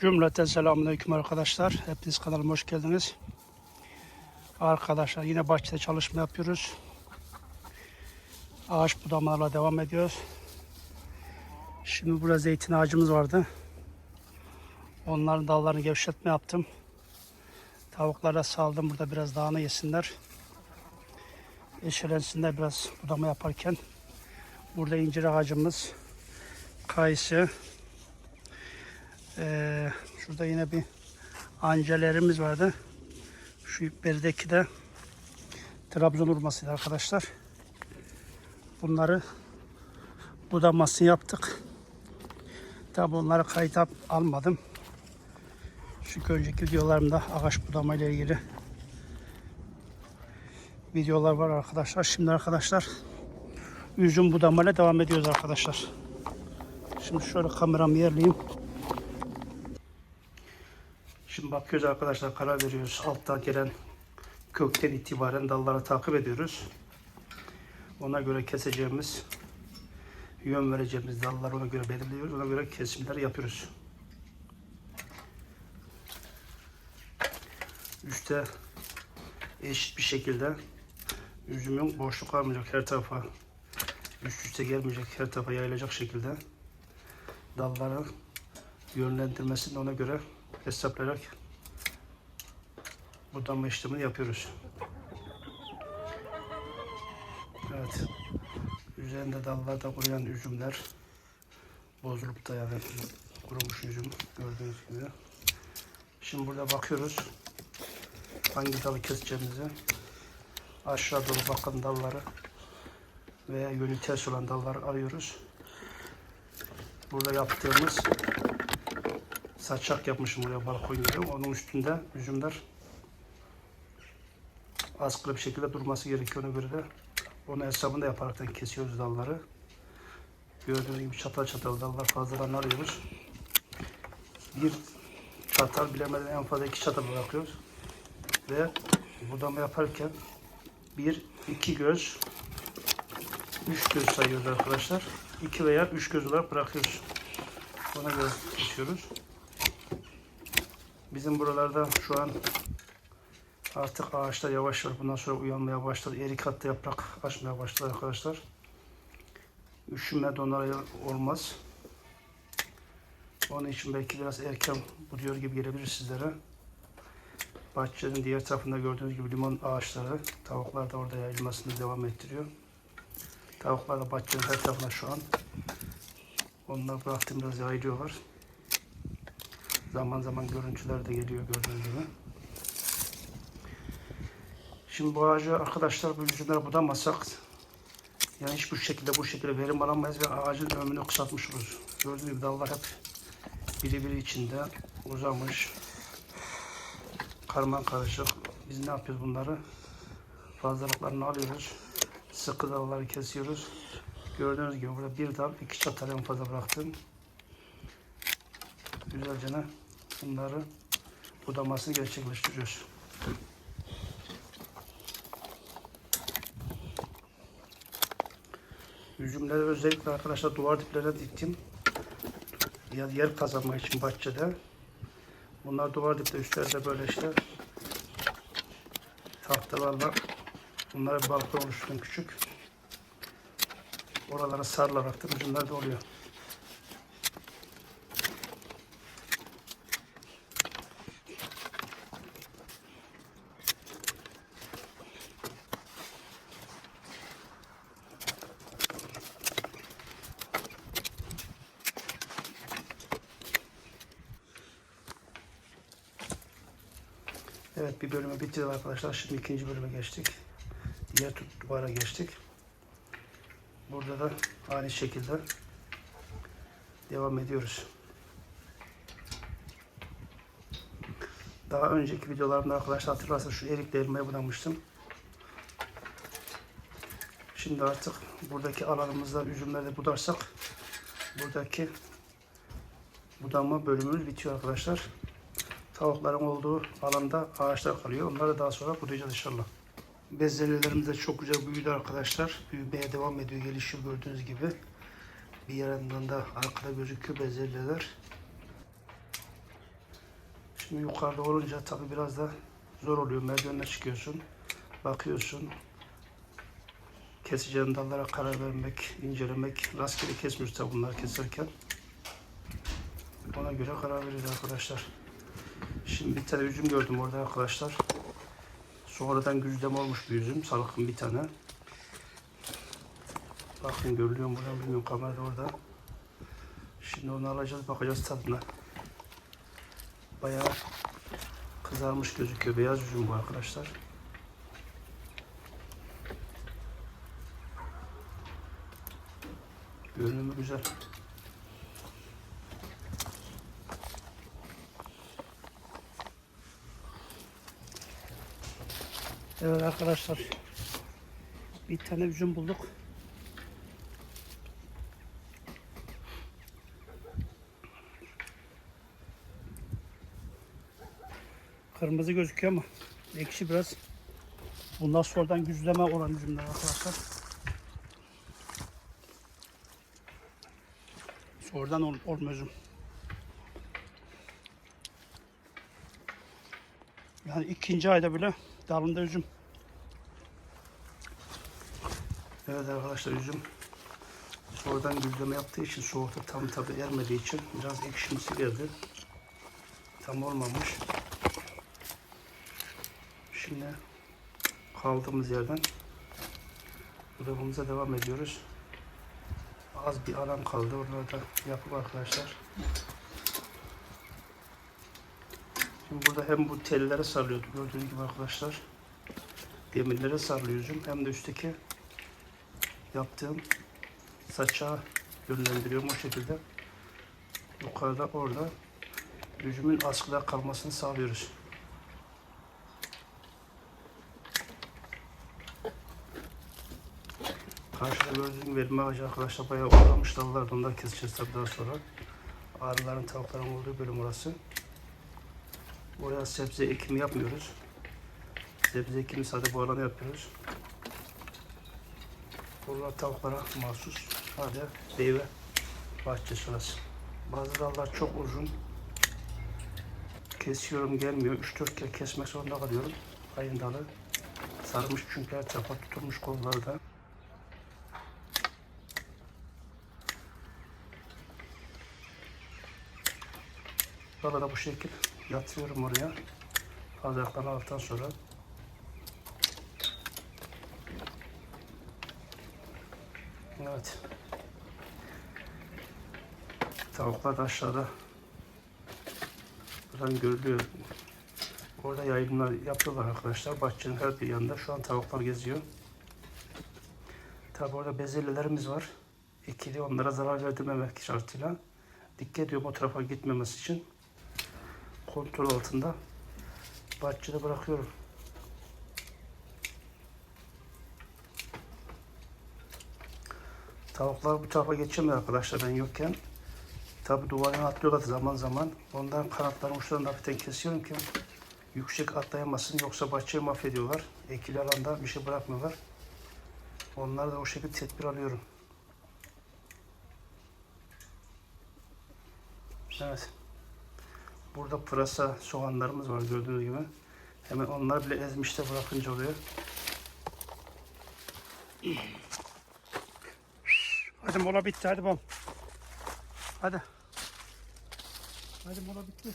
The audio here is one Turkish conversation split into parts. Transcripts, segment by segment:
Cümleten selamünaleyküm arkadaşlar. Hepiniz kanalıma hoş geldiniz. Arkadaşlar yine bahçede çalışma yapıyoruz. Ağaç budamalarla devam ediyoruz. Şimdi burada zeytin ağacımız vardı. Onların dallarını gevşetme yaptım. Tavuklara saldım burada biraz dağını yesinler. Eşelensinler biraz budama yaparken. Burada incir ağacımız, kayısı, ee, şurada yine bir ancelerimiz vardı. Şu berideki de Trabzon urmasıydı arkadaşlar. Bunları budamasını yaptık. Tabi onları kayıt al- almadım. Çünkü önceki videolarımda ağaç budama ile ilgili videolar var arkadaşlar. Şimdi arkadaşlar üzüm budamayla devam ediyoruz arkadaşlar. Şimdi şöyle kameramı yerleyeyim. Şimdi bakıyoruz arkadaşlar karar veriyoruz. Altta gelen kökten itibaren dalları takip ediyoruz. Ona göre keseceğimiz, yön vereceğimiz dalları ona göre belirliyoruz. Ona göre kesimleri yapıyoruz. Üste eşit bir şekilde üzümün boşluk kalmayacak her tarafa üst üste gelmeyecek her tarafa yayılacak şekilde dalları yönlendirmesini ona göre hesaplayarak budama işlemini yapıyoruz. Evet. Üzerinde dallarda kuruyan üzümler bozulup da yani kurumuş üzüm gördüğünüz gibi. Şimdi burada bakıyoruz hangi dalı keseceğimizi. Aşağı doğru bakan dalları veya yönü ters olan dalları arıyoruz. Burada yaptığımız saçak yapmışım buraya balkon gibi. Onun üstünde üzümler askılı bir şekilde durması gerekiyor ona göre de onu hesabını da yaparaktan kesiyoruz dalları. Gördüğünüz gibi çatal çatal dallar fazladan arıyoruz. Bir çatal bilemeden en fazla iki çatal bırakıyoruz. Ve budama yaparken bir, iki göz, üç göz sayıyoruz arkadaşlar. İki veya üç göz olarak bırakıyoruz. Ona göre kesiyoruz. Bizim buralarda şu an artık ağaçlar yavaş yavaş bundan sonra uyanmaya başladı. Erik hatta yaprak açmaya başladı arkadaşlar. Üşüme donarı olmaz. Onun için belki biraz erken buduyor gibi gelebilir sizlere. Bahçenin diğer tarafında gördüğünüz gibi limon ağaçları. Tavuklar da orada yayılmasını devam ettiriyor. Tavuklar da bahçenin her tarafına şu an. Onlar bıraktım biraz yayılıyorlar. Zaman zaman görüntüler de geliyor gördüğünüz gibi. Şimdi bu ağacı arkadaşlar bu yüzünden budamasak yani hiç bu şekilde bu şekilde verim alamayız ve ağacın ömrünü kısaltmış oluruz. Gördüğünüz gibi dallar hep biri biri içinde uzamış. Karman karışık. Biz ne yapıyoruz bunları? Fazlalıklarını alıyoruz. Sıkı dalları kesiyoruz. Gördüğünüz gibi burada bir dal, iki çatal en fazla bıraktım. Güzelce ne? Bunları budamasını gerçekleştiriyoruz. Üzümleri özellikle arkadaşlar duvar diplerine diktim. Ya yer kazanmak için bahçede. Bunlar duvar dipte üstlerde böyle işte tahtalarla bunlara bir balkon oluşturdum küçük. Oralara sarılarak da üzümler de oluyor. Evet bir bölümü bitirdik arkadaşlar. Şimdi ikinci bölüme geçtik. Diğer tut- duvara geçtik. Burada da aynı şekilde devam ediyoruz. Daha önceki videolarımda arkadaşlar hatırlarsanız şu erikle elmayı budamıştım. Şimdi artık buradaki alanımızda üzümleri budarsak buradaki budama bölümümüz bitiyor arkadaşlar. Tavukların olduğu alanda ağaçlar kalıyor. Onları daha sonra budayacağız inşallah. Bezelyelerimiz de çok güzel büyüdü arkadaşlar. Büyümeye devam ediyor. Gelişiyor gördüğünüz gibi. Bir yandan da arkada gözüküyor bezelyeler. Şimdi yukarıda olunca tabii biraz da zor oluyor. Merdivenle çıkıyorsun, bakıyorsun. Keseceğin dallara karar vermek, incelemek. Rastgele kesmiyoruz tabii bunları keserken. Ona göre karar veririz arkadaşlar. Şimdi bir tane üzüm gördüm orada arkadaşlar. Sonradan güzdem olmuş bir üzüm. Salkım bir tane. Bakın görülüyor mu buradan bilmiyorum kamerada orada. Şimdi onu alacağız bakacağız tadına. Bayağı kızarmış gözüküyor. Beyaz üzüm bu arkadaşlar. Görünümü güzel. Evet arkadaşlar. Bir tane üzüm bulduk. Kırmızı gözüküyor ama ekşi biraz. Bunlar sonradan güzleme olan üzümler arkadaşlar. Sonradan ol, olma üzüm. Yani ikinci ayda bile dalında üzüm. Evet arkadaşlar üzüm sonradan güzleme yaptığı için soğukta tam tabi ermediği için biraz ekşimsi geldi. Tam olmamış. Şimdi kaldığımız yerden grubumuza devam ediyoruz. Az bir alan kaldı. Onları da yapıp arkadaşlar. Şimdi burada hem bu tellere sarılıyordu gördüğünüz gibi arkadaşlar. Demirlere sarılıyor üzüm. Hem de üstteki yaptığım saça yönlendiriyorum o şekilde. Yukarıda orada üzümün askıda kalmasını sağlıyoruz. Karşıda gördüğüm verme ağacı arkadaşlar bayağı uğramış dallar. Onları keseceğiz tabii daha sonra. Arıların, tavukların olduğu bölüm orası. Oraya sebze ekimi yapmıyoruz. Sebze ekimi sadece bu alana yapıyoruz. Buralar tavuklara mahsus. Hadi meyve bahçesi orası. Bazı dallar çok uzun. Kesiyorum gelmiyor. 3-4 kere kesmek zorunda kalıyorum. Ayın dalı. Sarmış çünkü her tarafa tutulmuş kollarda. Burada da bu şekil yatırıyorum oraya. Bacaklarını aldıktan sonra. Evet. Tavuklar da aşağıda. Buradan görülüyor. Orada yayınlar yapıyorlar arkadaşlar. Bahçenin her bir yanında. Şu an tavuklar geziyor. Tabi orada bezelyelerimiz var. İkili onlara zarar verdirmemek şartıyla. Dikkat ediyorum o tarafa gitmemesi için kontrol altında bahçede bırakıyorum. Tavuklar bu tarafa geçemiyor arkadaşlar ben yokken. Tabi duvarına atlıyorlar zaman zaman. Ondan kanatlarının uçlarını hafiften kesiyorum ki yüksek atlayamasın yoksa bahçeyi mahvediyorlar. Ekili alanda bir şey bırakmıyorlar. Onları da o şekilde tedbir alıyorum. Evet. Burada pırasa soğanlarımız var gördüğünüz gibi. Hemen onlar bile ezmişte bırakınca oluyor. Hadi mola bitti hadi bom. Hadi. Hadi mola bitti.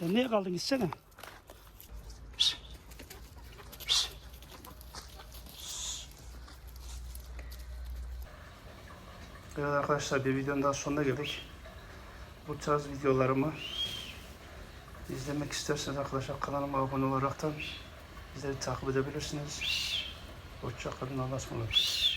Sen niye kaldın gitsene. Evet arkadaşlar bir videonun daha sonuna geldik. Bu tarz videolarımı izlemek isterseniz arkadaşlar kanalıma abone olaraktan bizleri takip edebilirsiniz. Hoşçakalın. Allah'a ısmarladık.